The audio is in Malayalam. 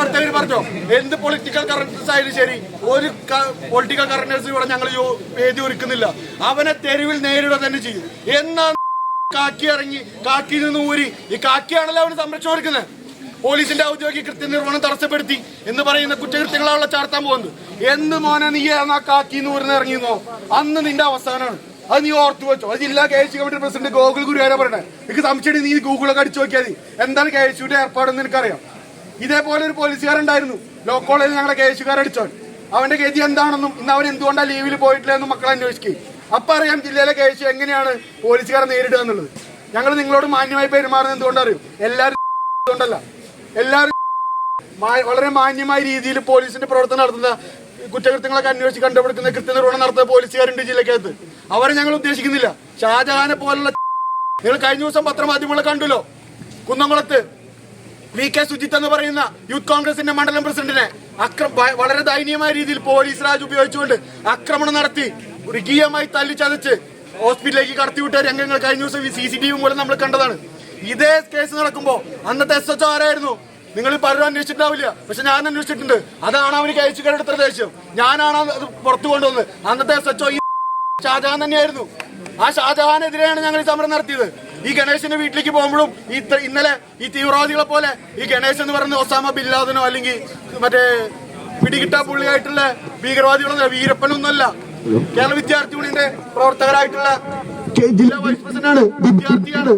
പ്രവർത്തകർ പറഞ്ഞോ? എന്ത് പൊളിറ്റിക്കൽ കറക്റ്റ്സ് ആയാലും ശരി ഒരു പൊളിറ്റിക്കൽ കറൻസ് ഇവിടെ ഞങ്ങൾ വേദി ഒരുക്കുന്നില്ല. അവനെ തെരുവിൽ നേരിടുക തന്നെ ചെയ്യും. എന്നാണ് കാക്കി ഇറങ്ങി കാക്കി നിന്ന് ഊരി ഈ കാക്കിയാണല്ലോ അവന് സംരക്ഷണം ഒരുക്കുന്നത്. പോലീസിന്റെ ഔദ്യോഗിക കൃത്യനിർവഹണം തടസ്സപ്പെടുത്തി എന്ന് പറയുന്ന കുറ്റകൃത്യങ്ങളാണല്ലോ ചാർത്താൻ പോകുന്നത്. എന്ന് മോനെ നീ ആ കാക്കി ഇറങ്ങി ഇറങ്ങിയെന്നോ? അന്ന് നിന്റെ അവസാനമാണ് അത് നീ ഓർത്തു വെച്ചോ. അത് ജില്ലാ K H committee president Gokul ഗുരുവാര പറയണേ. എനിക്ക് സംശയം നീ ഗൂഗിളൊക്കെ അടിച്ചു നോക്കിയാൽ മതി. എന്താണ് കെ എച്ച് ഏർപ്പാടെന്ന് എനിക്കറിയാം ഇതേപോലെ ഒരു പോലീസുകാരുണ്ടായിരുന്നു ലോ കോളേജിൽ ഞങ്ങളെ കേസുകാരടിച്ചോൻ അവന്റെ ഗതി എന്താണെന്നും ഇന്ന് അവൻ എന്തുകൊണ്ടാണ് ലീവിൽ പോയിട്ടില്ല എന്നും മക്കളെ അന്വേഷിക്കും. അപ്പൊ അറിയാം ജില്ലയിലെ കേസ് എങ്ങനെയാണ് പോലീസുകാരെ നേരിടുക എന്നുള്ളത്. ഞങ്ങൾ നിങ്ങളോട് മാന്യമായി പെരുമാറുന്നത് എന്തുകൊണ്ടറിയും എല്ലാവരും എല്ലാവരും വളരെ മാന്യമായ രീതിയിൽ പോലീസിന്റെ പ്രവർത്തനം നടത്തുന്ന കുറ്റകൃത്യങ്ങളൊക്കെ അന്വേഷിച്ച് കണ്ടുപിടിക്കുന്ന കൃത്യനിർവഹണം നടത്തുന്ന പോലീസുകാരുണ്ട് ജില്ലക്കകത്ത്. അവരെ ഞങ്ങൾ ഉദ്ദേശിക്കുന്നില്ല. ഷാജഹാനെ പോലുള്ള നിങ്ങൾ കഴിഞ്ഞ ദിവസം പത്രമാധ്യമങ്ങളെ കണ്ടല്ലോ? കുന്നംകുളത്ത്. വി കെ സുജിത്ത് എന്ന് പറയുന്ന യൂത്ത് കോൺഗ്രസിന്റെ മണ്ഡലം പ്രസിഡന്റിനെ അക്ര വളരെ ദയനീയമായ രീതിയിൽ പോലീസ് രാജ് ഉപയോഗിച്ചുകൊണ്ട് ആക്രമണം നടത്തി മൃഗീയമായി തല്ലിച്ചതച്ച് ഹോസ്പിറ്റലിലേക്ക് കടത്തിവിട്ട രംഗങ്ങൾ കഴിഞ്ഞ ദിവസം സി സി ടി വി മൂലം നമ്മൾ കണ്ടതാണ്. ഇതേ കേസ് നടക്കുമ്പോൾ അന്നത്തെ എസ് എച്ച് ആരായിരുന്നു? നിങ്ങൾ പലരും അന്വേഷിച്ചിട്ടുണ്ടാവില്ല. പക്ഷെ ഞാൻ അന്വേഷിച്ചിട്ടുണ്ട്. അതാണ് അവന് കഴിച്ചുകരെടുത്ത ദേഷ്യം ഞാനാണ് അത് പുറത്തു കൊണ്ടുവന്നത്. അന്നത്തെ എസ് എച്ച് ഷാജഹാൻ തന്നെയായിരുന്നു. ആ ഷാജഹാനെതിരെയാണ് ഞങ്ങൾ ഈ സമരം നടത്തിയത്. ഈ ഗണേശന്റെ വീട്ടിലേക്ക് പോകുമ്പോഴും ഈ ഇന്നലെ ഈ തീവ്രവാദികളെ പോലെ ഈ ഗണേശ് എന്ന് പറയുന്ന ഒസാമ ബില്ലാദനോ അല്ലെങ്കിൽ മറ്റേ പിടികിട്ടാ പുള്ളിയായിട്ടുള്ള ഭീകരവാദികളൊന്നും വീരപ്പനൊന്നുമല്ല. കേരള വിദ്യാർത്ഥി യൂണിയന്റെ പ്രവർത്തകരായിട്ടുള്ള ജില്ലാ വൈസ് പ്രസിഡന്റാണ് വിദ്യാർത്ഥിയാണ്.